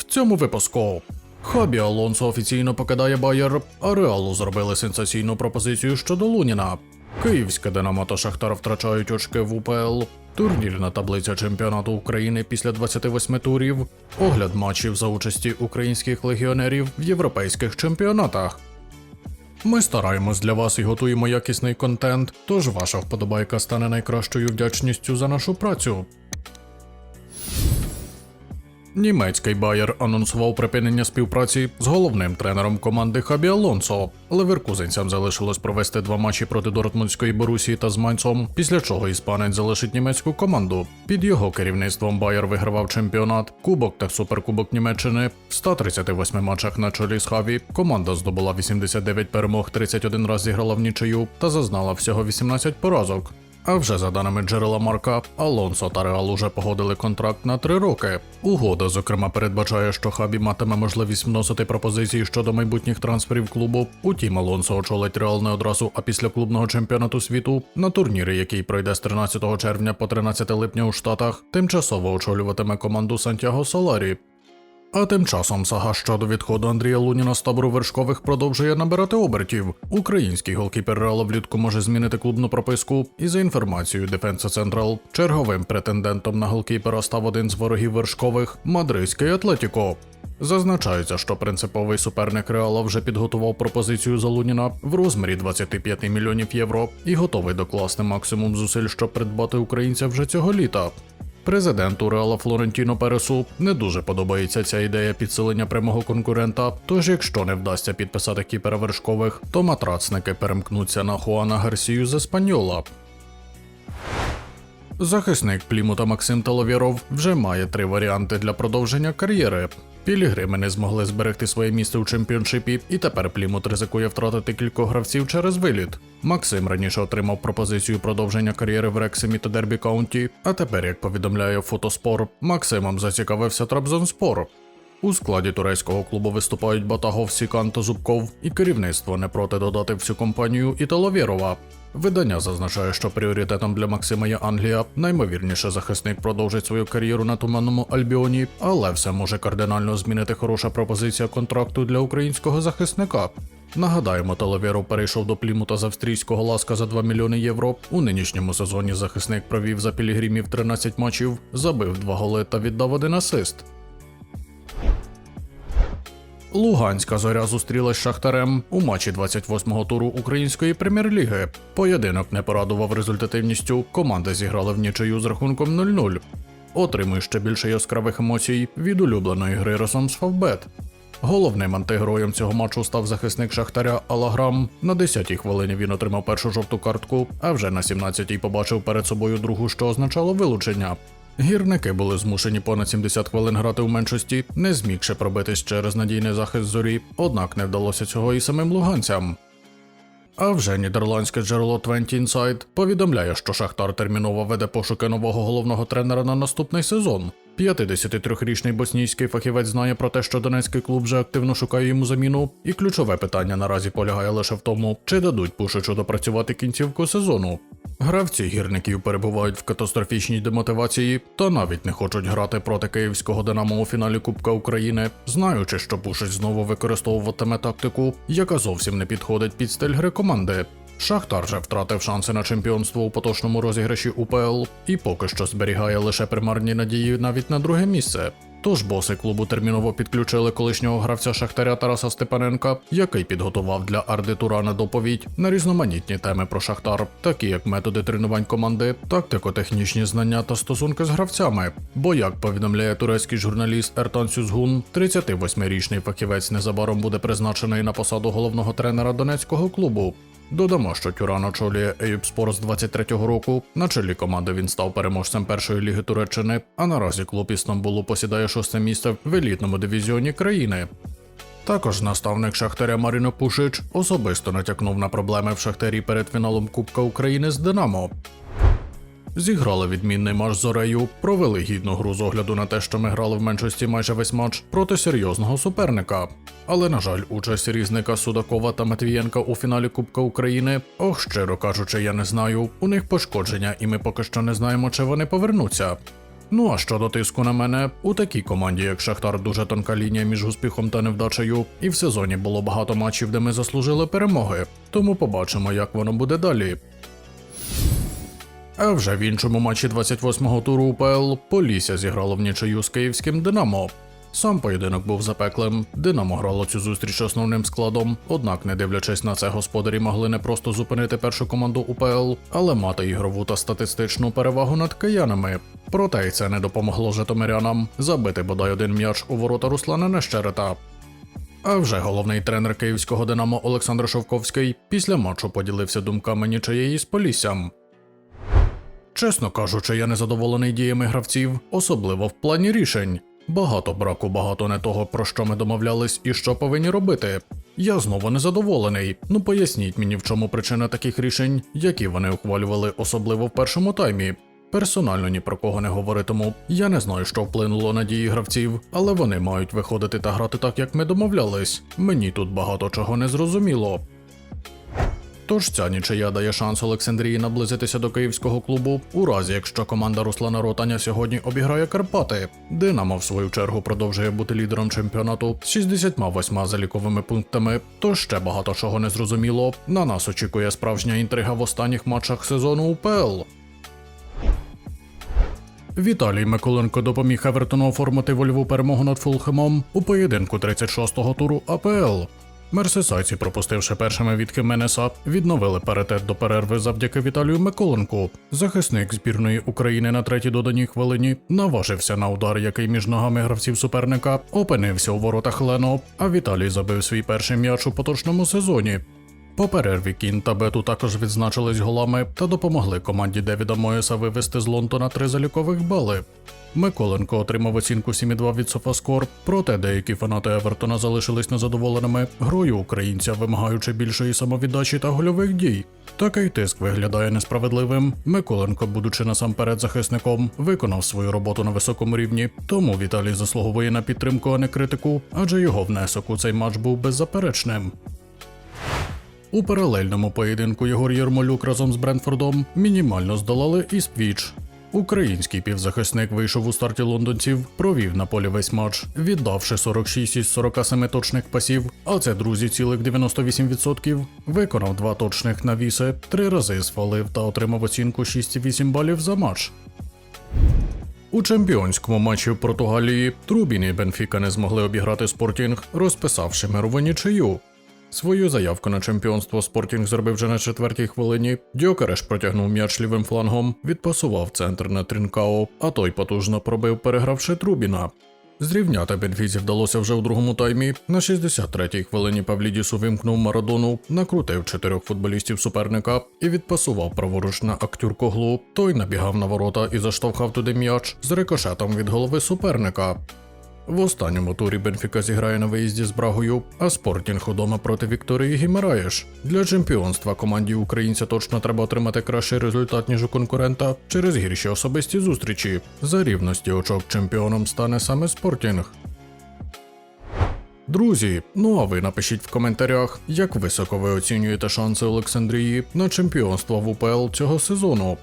В цьому випуску Хабі Алонсо офіційно покидає Байер, а Реалу зробили сенсаційну пропозицію щодо Луніна. Київське Динамо та Шахтар втрачають очки в УПЛ. Турнірна таблиця чемпіонату України після 28 турів. Огляд матчів за участі українських легіонерів в європейських чемпіонатах. Ми стараємось для вас і готуємо якісний контент, тож ваша вподобайка стане найкращою вдячністю за нашу працю. Німецький Байер анонсував припинення співпраці з головним тренером команди Хабі Алонсо. Леверкузенцям залишилось провести два матчі проти Дортмундської Борусії та з Майнцом, після чого іспанець залишить німецьку команду. Під його керівництвом Байер вигравав чемпіонат, кубок та суперкубок Німеччини. В 138 матчах на чолі з Хаві команда здобула 89 перемог, 31 раз зіграла в нічию та зазнала всього 18 поразок. А вже за даними джерела Марка, Алонсо та Реал уже погодили контракт на три роки. Угода, зокрема, передбачає, що Хабі матиме можливість вносити пропозиції щодо майбутніх трансферів клубу. Утім, Алонсо очолить Реал не одразу, а після клубного чемпіонату світу на турнірі, який пройде з 13 червня по 13 липня у Штатах, тимчасово очолюватиме команду Сантьяго Соларі. А тим часом сага щодо відходу Андрія Луніна з табору вершкових продовжує набирати обертів. Український голкіпер Реала влітку може змінити клубну прописку, і за інформацією Defensa Central, черговим претендентом на голкіпера став один з ворогів вершкових мадридський Атлетіко. Зазначається, що принциповий суперник Реала вже підготував пропозицію за Луніна в розмірі 25 мільйонів євро і готовий докласти максимум зусиль, щоб придбати українця вже цього літа. Президенту Реала Флорентіно Пересу не дуже подобається ця ідея підсилення прямого конкурента. Тож, якщо не вдасться підписати кіпера вершкових, то матрацники перемкнуться на Хуана Гарсію з Еспаньола. Захисник Плімута Максим Таловєров вже має три варіанти для продовження кар'єри. Пілігрими не змогли зберегти своє місце у чемпіоншипі, і тепер Плімут ризикує втратити кількох гравців через виліт. Максим раніше отримав пропозицію продовження кар'єри в Рексимі та Дербі Каунті, а тепер, як повідомляє Фотоспор, Максимом зацікавився Трабзонспор. У складі турецького клубу виступають Батагов, Сікан та Зубков, і керівництво не проти додати в цю компанію і Таловєрова. Видання зазначає, що пріоритетом для Максима є Англія. Наймовірніше захисник продовжить свою кар'єру на туманному Альбіоні, але все може кардинально змінити хороша пропозиція контракту для українського захисника. Нагадаємо, Таловєров перейшов до Плімута з австрійського ласка за 2 мільйони євро. У нинішньому сезоні захисник провів за Пілігримів 13 матчів, забив 2 голи та віддав один асист. Луганська зоря зустрілась з Шахтарем у матчі 28-го туру української прем'єр-ліги. Поєдинок не порадував результативністю. Команди зіграли в нічию з рахунком 0-0. Отримуй ще більше яскравих емоцій від улюбленої гри разом з Фавбет. Головним антигероєм цього матчу став захисник Шахтаря Алаграм. На 10-й хвилині він отримав першу жовту картку, а вже на 17-й побачив перед собою другу, що означало вилучення. Гірники були змушені понад 70 хвилин грати у меншості, не змігши пробитись через надійний захист зорі, однак не вдалося цього і самим луганцям. А вже нідерландське джерело 20 Insight повідомляє, що Шахтар терміново веде пошуки нового головного тренера на наступний сезон. 53-річний боснійський фахівець знає про те, що донецький клуб вже активно шукає йому заміну, і ключове питання наразі полягає лише в тому, чи дадуть Пушичу допрацювати кінцівку сезону. Гравці гірників перебувають в катастрофічній демотивації та навіть не хочуть грати проти київського Динамо у фіналі Кубка України, знаючи, що Пушич знову використовуватиме тактику, яка зовсім не підходить під стиль гри команди. Шахтар же втратив шанси на чемпіонство у поточному розіграші УПЛ і поки що зберігає лише примарні надії навіть на друге місце. Тож боси клубу терміново підключили колишнього гравця Шахтаря Тараса Степаненка, який підготував для Арди Турана доповідь на різноманітні теми про Шахтар, такі як методи тренувань команди, тактико-технічні знання та стосунки з гравцями. Бо, як повідомляє турецький журналіст Ертан Сюзгун, 38-річний фахівець незабаром буде призначений на посаду головного тренера донецького клубу. Додамо, що Тюран очолює Ейюпспор з 23-го року. На чолі команди він став переможцем першої ліги Туреччини, а наразі клуб Істамбулу посідає шосте місце в елітному дивізіоні країни. Також наставник Шахтаря Маріно Пушич особисто натякнув на проблеми в Шахтарі перед фіналом Кубка України з Динамо. Зіграли відмінний матч з Орею, провели гідну гру з огляду на те, що ми грали в меншості майже весь матч проти серйозного суперника. Але, на жаль, участь різника Судакова та Матвієнка у фіналі Кубка України, ох, щиро кажучи, я не знаю. У них пошкодження, і ми поки що не знаємо, чи вони повернуться. Ну а щодо тиску на мене, у такій команді, як Шахтар, дуже тонка лінія між успіхом та невдачею, і в сезоні було багато матчів, де ми заслужили перемоги. Тому побачимо, як воно буде далі. А вже в іншому матчі 28-го туру УПЛ Полісся зіграло в нічию з київським Динамо. Сам поєдинок був запеклим. Динамо грало цю зустріч основним складом, однак, не дивлячись на це, господарі могли не просто зупинити першу команду УПЛ, але мати ігрову та статистичну перевагу над киянами. Проте й це не допомогло житомирянам забити бодай один м'яч у ворота Руслана Нещерета. А вже головний тренер київського Динамо Олександр Шовковський після матчу поділився думками нічиєї з Поліссям. Чесно кажучи, я не задоволений діями гравців, особливо в плані рішень. Багато браку, багато не того, про що ми домовлялись і що повинні робити. Я знову незадоволений. Ну поясніть мені, в чому причина таких рішень, які вони ухвалювали, особливо в першому таймі. Персонально ні про кого не говоритиму. Я не знаю, що вплинуло на дії гравців, але вони мають виходити та грати так, як ми домовлялись. Мені тут багато чого не зрозуміло. Тож ця нічия дає шанс Олександрії наблизитися до київського клубу, у разі якщо команда Руслана Ротаня сьогодні обіграє Карпати. Динамо, в свою чергу, продовжує бути лідером чемпіонату з 68 заліковими пунктами. Тож ще багато чого не зрозуміло. На нас очікує справжня інтрига в останніх матчах сезону УПЛ. Віталій Миколенко допоміг Евертону оформити вольову перемогу над Фулхемом у поєдинку 36-го туру АПЛ. Мерсисайці, пропустивши першими відки Менеса, відновили паритет до перерви завдяки Віталію Миколенку. Захисник збірної України на третій доданій хвилині наважився на удар, який між ногами гравців суперника опинився у воротах Лено, а Віталій забив свій перший м'яч у поточному сезоні. По перерві Кін та Бету також відзначились голами та допомогли команді Девіда Моєса вивести з Лонтона три залікових бали. Миколенко отримав оцінку 7,2 від Софаскор, проте деякі фанати Евертона залишились незадоволеними грою українця, вимагаючи більшої самовіддачі та гольових дій. Такий тиск виглядає несправедливим. Миколенко, будучи насамперед захисником, виконав свою роботу на високому рівні, тому Віталій заслуговує на підтримку, а не критику, адже його внесок у цей матч був беззаперечним. У паралельному поєдинку Єгор Єрмолюк разом з Брентфордом мінімально здолали Іспвіч. Український півзахисник вийшов у старті лондонців, провів на полі весь матч, віддавши 46 із 47 точних пасів, а це друзі цілих 98%, виконав два точних навіси, три рази сфалив та отримав оцінку 6,8 балів за матч. У чемпіонському матчі в Португалії Трубін і Бенфіка не змогли обіграти Спортінг, розписавши мирову нічию. Свою заявку на чемпіонство Спортінг зробив вже на четвертій хвилині. Дьокереш протягнув м'яч лівим флангом, відпасував центр на Трінкао, а той потужно пробив, перегравши Трубіна. Зрівняти Бенфізі вдалося вже у другому таймі. На 63-й хвилині Павлідіс увімкнув Марадону, накрутив чотирьох футболістів суперника і відпасував праворуч на актюркоглу. Той набігав на ворота і заштовхав туди м'яч з рикошетом від голови суперника. В останньому турі Бенфіка зіграє на виїзді з Брагою, а Спортінг удома проти Вікторії Гімераєш. Для чемпіонства команді українця точно треба отримати кращий результат, ніж у конкурента через гірші особисті зустрічі. За рівності очок чемпіоном стане саме Спортінг. Друзі, ну а ви напишіть в коментарях, як високо ви оцінюєте шанси Олександрії на чемпіонство в УПЛ цього сезону.